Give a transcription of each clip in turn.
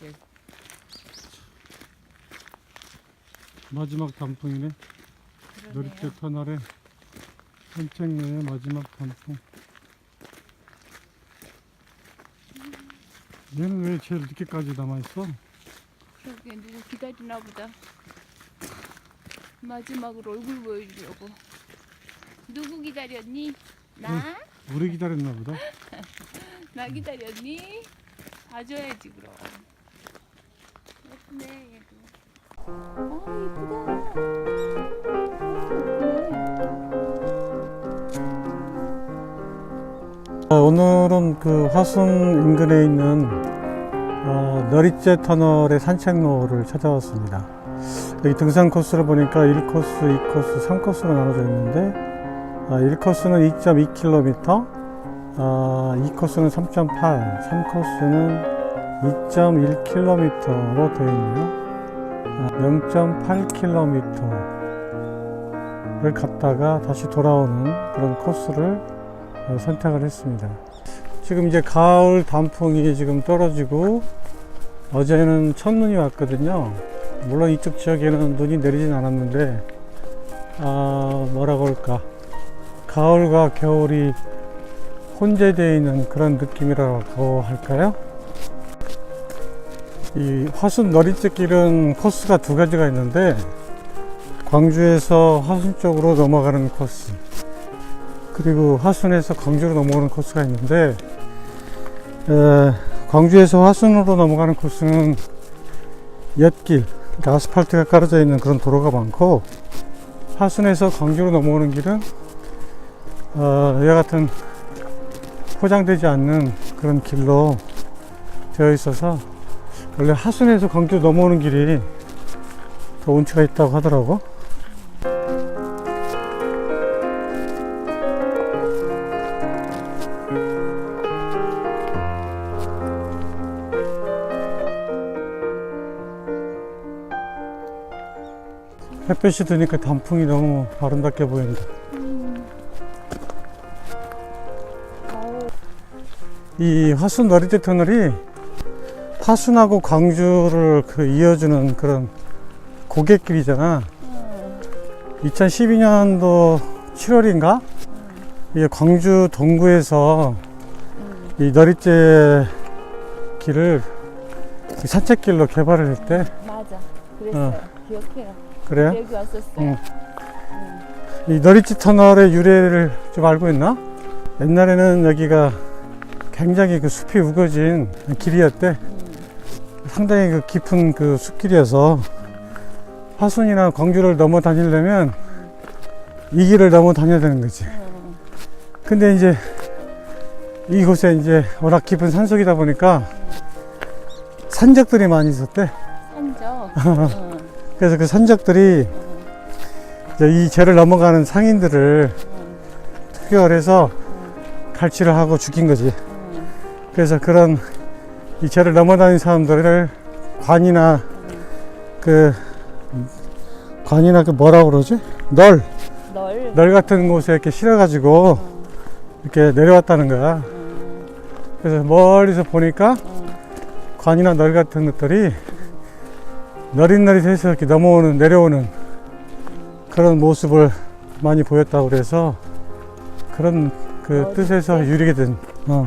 길. 마지막 단풍이네. 놀이터 터널의 산책로의 마지막 단풍. 얘는 왜 제일 늦게까지 남아있어? 그러게 누구 기다리나 보다. 마지막으로 얼굴 보여주려고. 누구 기다렸니? 나? 우리 기다렸나 보다. 나 기다렸니? 봐줘야지 그럼. 아 아, 오늘은 그 화순 인근에 있는 어, 너리째 터널의 산책로를 찾아왔습니다. 여기 등산 코스를 보니까 1코스, 2코스, 3코스로 나눠져 있는데 아, 1코스는 2.2km, 아, 2코스는 3.8, 3코스는 2.1km로 되어 있네요. 아, 0.8km를 갔다가 다시 돌아오는 그런 코스를 어, 선택을 했습니다. 지금 이제 가을 단풍이 지금 떨어지고 어제는 첫눈이 왔거든요. 물론 이쪽 지역에는 눈이 내리진 않았는데 아 뭐라고 할까 가을과 겨울이 혼재되어 있는 그런 느낌이라고 할까요? 이 화순 너리째 길은 코스가 두 가지가 있는데 광주에서 화순 쪽으로 넘어가는 코스 그리고 화순에서 광주로 넘어오는 코스가 있는데 에, 광주에서 화순으로 넘어가는 코스는 엿길 그러니까 아스팔트가 깔아져 있는 그런 도로가 많고 화순에서 광주로 넘어오는 길은 어, 이와 같은 포장되지 않는 그런 길로 되어 있어서 원래 하순에서 광주로 넘어오는 길이 더 운치가 있다고 하더라고 햇볕이 드니까 단풍이 너무 아름답게 보인다. 이 화순 너리대 터널이 화순하고 광주를 그 이어주는 그런 고갯길이잖아. 2012년도 7월인가? 이게 광주 동구에서 이 너리째 길을 산책길로 개발을 했대. 맞아. 그랬어요. 어. 기억해요. 그래요? 여기 왔었어요. 응. 이 너리치 터널의 유래를 좀 알고 있나? 옛날에는 여기가 굉장히 그 숲이 우거진 길이었대. 상당히 그 깊은 그 숲길이어서 화순이나 광주를 넘어 다니려면 이 길을 넘어 다녀야 되는 거지. 어. 근데 이제 이곳에 이제 워낙 깊은 산속이다 보니까 산적들이 많이 있었대. 산적. 어. 그래서 그 산적들이 이제 이 죄를 넘어가는 상인들을 투격을 해서 갈취를 하고 죽인 거지. 그래서 그런 이 죄를 넘어다니는 사람들을 관이나 그 관이나 그 뭐라 그러지? 널, 널. 널 같은 곳에 이렇게 실어가지고 이렇게 내려왔다는 거야. 그래서 멀리서 보니까 관이나 널 같은 것들이 너릿너릿해서 이렇게 넘어오는 내려오는 그런 모습을 많이 보였다고 그래서 그런 그? 뜻에서 유래가 된 어,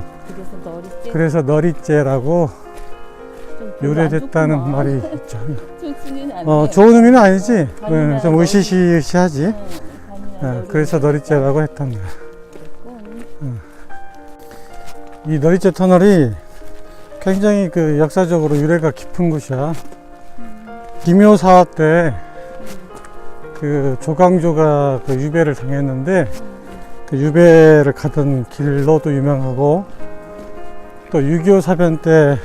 그래서 너리 그래서 너릿재라고 유래됐다는 말이 있죠. 어, 좋은 의미는 아니지. 어, 좀. 으시시하지. 응, 어, 관이나 그래서 너리. 너릿재라고 거야. 응. 이 너릿재 터널이 굉장히 그 역사적으로 유래가 깊은 곳이야. 김효 사화 때 그 조광조가 그 유배를 당했는데 그 유배를 가던 길로도 유명하고 또 6.25 사변 때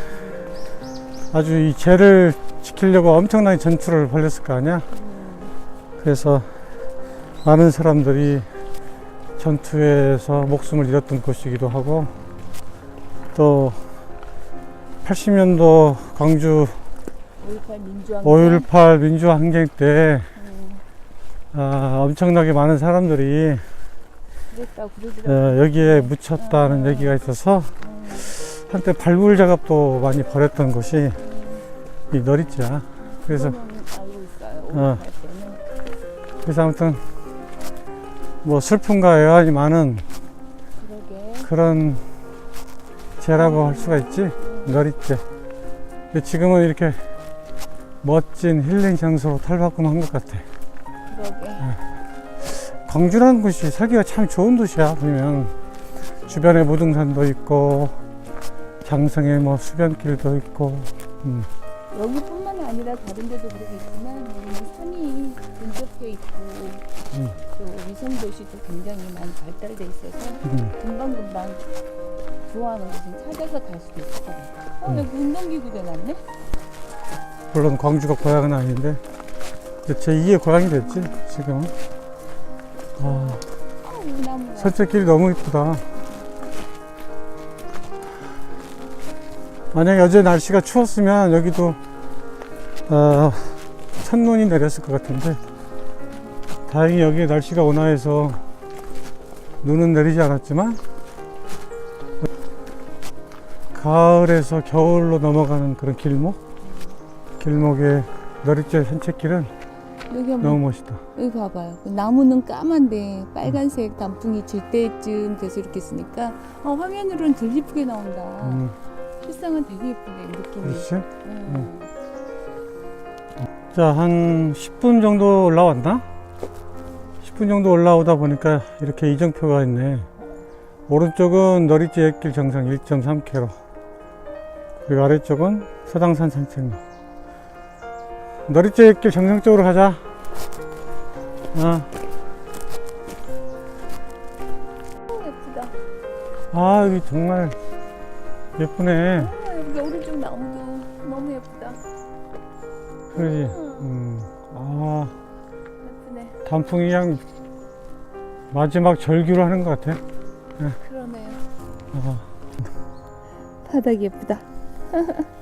아주 이 죄를 지키려고 엄청나게 전투를 벌였을 거 아니야. 그래서 많은 사람들이 전투에서 목숨을 잃었던 곳이기도 하고 또 80년도 광주 5.18 민주항. 5.18 민주항쟁 때 아, 엄청나게 많은 사람들이 어. 여기에 묻혔다는 얘기가 있어서 한때 발굴 작업도 많이 벌였던 곳이 이 너릿지야. 그래서. 어. 그래서 아무튼 뭐 슬픔과 애환이 많은 그러게. 그런 재라고 할 수가 있지. 너릿재. 근데 지금은 이렇게 멋진 힐링 장소로 탈바꿈한 것 같아. 그러게. 광주라는 곳이 살기가 참 좋은 도시야. 보면 주변에 무등산도 있고 장성에 뭐 수변길도 있고 음, 여기뿐만 아니라 다른 데도 그러겠지만 여기는 산이 근접해 있고 음. 또 위성 도시도 굉장히 많이 발달돼 있어서 음. 금방금방 좋아하는 곳은 찾아서 갈 수도 있을 것 같아. 어, 음. 여기 운동기구대 놨네? 물론 광주가 고향은 아닌데 제 2의 고향이 됐지 지금은. 아, 아, 이 나무가. 산책길이 너무 이쁘다. 만약에 어제 날씨가 추웠으면 여기도 어, 첫눈이 내렸을 것 같은데 다행히 여기 날씨가 온화해서 눈은 내리지 않았지만 가을에서 겨울로 넘어가는 그런 길목 길목의 너릿재 산책길은 여기 한번 너무 멋있다. 여기 봐봐요. 그 나무는 까만데 빨간색 단풍이 질 때쯤 돼서 이렇게 있으니까 어, 화면으로는 덜 이쁘게 나온다. 음, 실상은 되게 이쁘게 느낌이. 그렇지? 음. 자, 한 10분 정도 올라왔나? 10분 정도 올라오다 보니까 이렇게 이정표가 있네. 오른쪽은 너릿지 옛길 정상 1.3km. 그리고 아래쪽은 서당산 산책로. 너릿지 옛길 정상 쪽으로 가자. 아, 어, 예쁘다. 아, 여기 정말 예쁘네. 아, 여기 오른쪽 나무도 너무 예쁘다. 그러지? 음, 음, 아, 예쁘네. 단풍이 그냥 마지막 절규를 하는 것 같아. 그러네요. 아. 바닥이 예쁘다.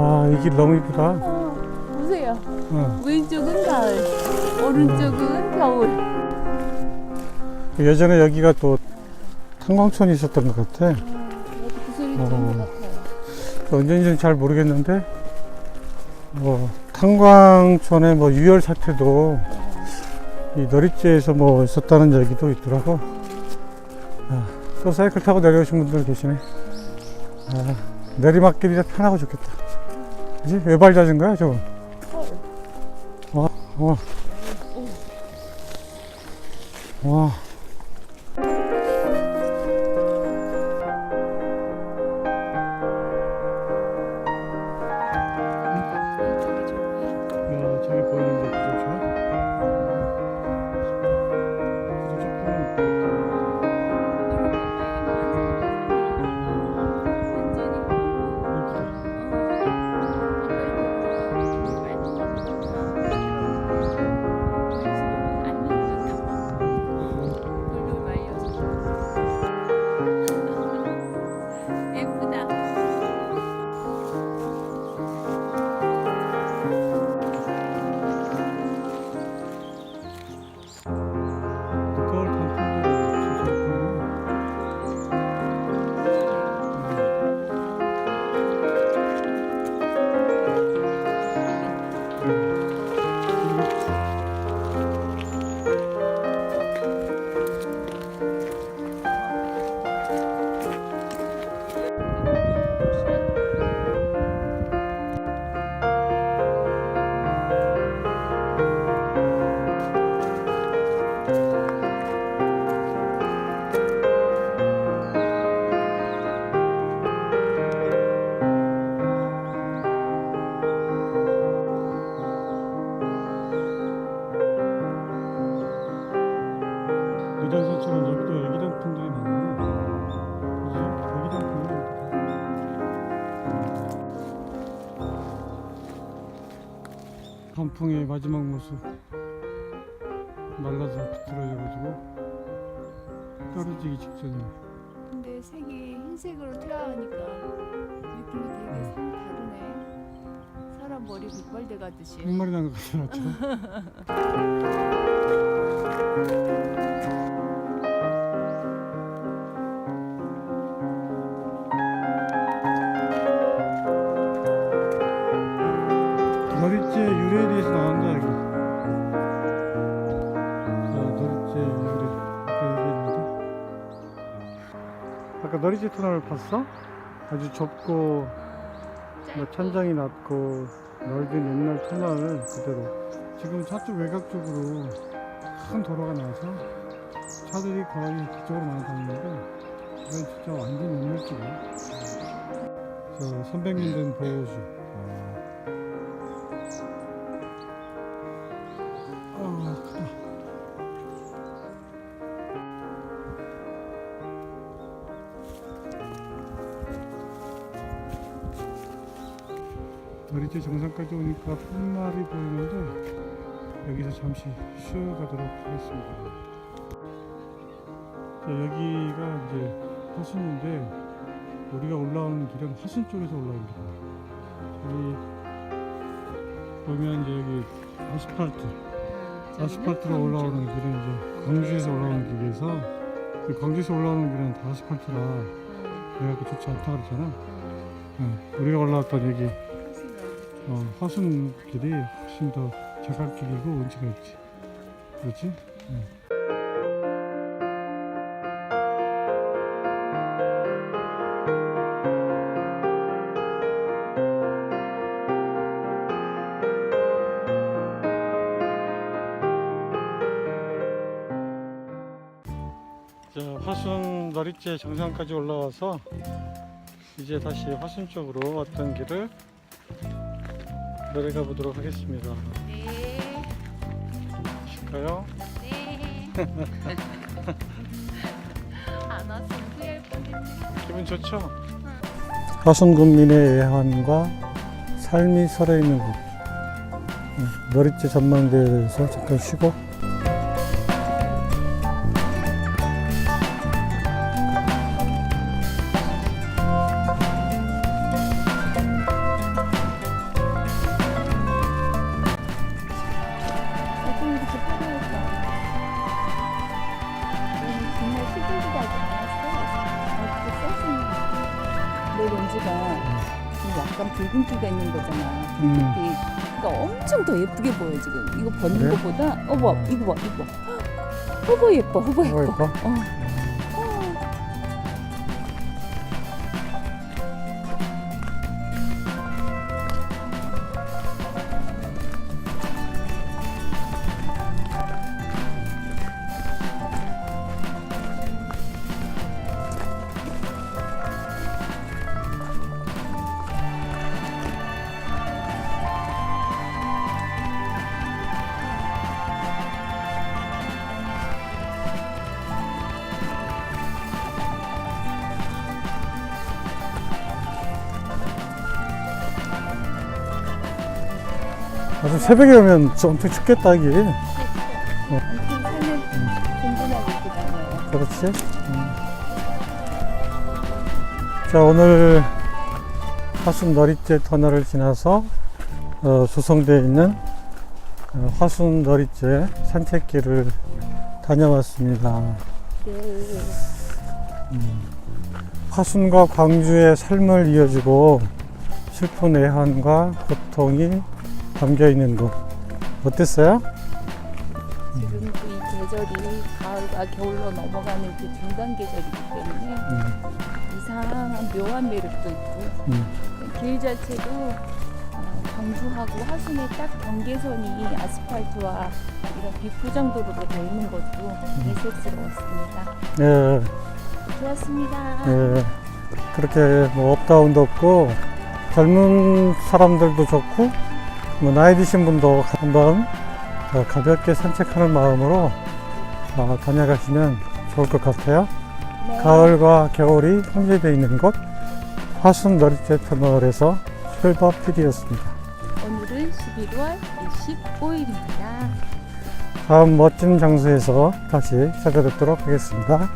아, 이 길 너무 이쁘다. 어, 보세요. 어. 왼쪽은 가을, 오른쪽은 겨울. 예전에 여기가 또 탄광촌이 있었던 것 같아. 어, 여기 그 어. 것 같아요. 언제인지는 잘 모르겠는데, 뭐, 탄광촌의 뭐 유혈 사태도 이 너릿지에서 뭐 있었다는 얘기도 있더라고. 아, 또 사이클 타고 내려오신 분들 계시네. 아, 내리막길이 편하고 좋겠다. 그지? 외발 자전거야, 저거? 헐. 와. 와. 마지막 모습 말라서 비틀어져가지고 떨어지기 직전이네. 근데 색이 흰색으로 튀어나오니까 느낌이 되게 참 다르네. 사람 머리 빗발대 가듯이. 흰머리 난것 같아 유래에 대해서 나온다 여기 자 너리째 유래 아까 얘기했는데 아까 너리째 터널을 봤어? 아주 좁고 뭐 천장이 낮고 넓은 옛날 터널 그대로. 지금 저쪽 외곽 쪽으로 큰 도로가 나와서 차들이 거의 그쪽으로 많이 다니는데 이건 진짜 완전 옛날식이야. 저 300년 된 보호수 머리째 정상까지 오니까 푸말이 보이는데 여기서 잠시 쉬어가도록 하겠습니다. 자, 여기가 이제 화순인데 우리가 올라오는 길은 화순 쪽에서 길이에요. 여기 보면 이제 여기 아스팔트, 아스팔트로 올라오는 길은 이제 광주에서 올라오는 길에서 그 광주에서 올라오는 길은 다 아스팔트라 그래갖고 좋지 않다 그랬잖아. 응, 우리가 올라왔던 여기 어, 화순 길이 훨씬 더 제갈길이고 운치가 있지. 그렇지? 자, 화순 너리째 정상까지 올라와서 이제 다시 화순 쪽으로 왔던 길을 내려가 보도록 하겠습니다. 네. 쉴까요? 네. 안 왔으면 후회할 뻔했네. 기분 좋죠? 화순 군민의 애환과 삶이 살아있는 곳. 응, 너리째 전망대에서 잠깐 쉬고 가 지금 약간 붉은 기가 있는 거잖아. 음. 그러니까 엄청 더 예쁘게 보여 지금. 이거 벗는 그래? 것보다 어 봐, 이거 봐, 이거. 봐. 허버 예뻐, 허버 예뻐. 뭐가 예뻐? 어. 아주 새벽에 오면 좀 엄청 춥겠다 이렇게 다녀요. 그렇지? 음. 자 오늘 화순 너리째 터널을 지나서 어, 조성되어 있는 어, 화순 너리째 산책길을 다녀왔습니다. 네. 화순과 광주의 삶을 이어주고 슬픈 애환과 고통이 담겨 있는 곳 어땠어요? 지금 그이 계절이 가을과 겨울로 넘어가는 그 중간 계절이기 때문에 음, 이상한 묘한 매력도 있고 음. 길 자체도 어, 광주하고 화순의 딱 경계선이 아스팔트와 이런 비포장도로로 되어 있는 것도 이색스러웠습니다. 예, 좋았습니다. 예. 그렇게 뭐 업다운도 없고 젊은 사람들도 좋고 뭐 나이 드신 분도 한번 어, 가볍게 산책하는 마음으로 어, 다녀가시면 좋을 것 같아요. 네. 가을과 겨울이 혼재되어 있는 곳 화순 너리째 터널에서 출발 필이었습니다. 오늘은 11월 25일입니다. 다음 멋진 장소에서 다시 찾아뵙도록 하겠습니다.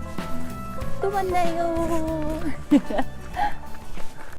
또 만나요.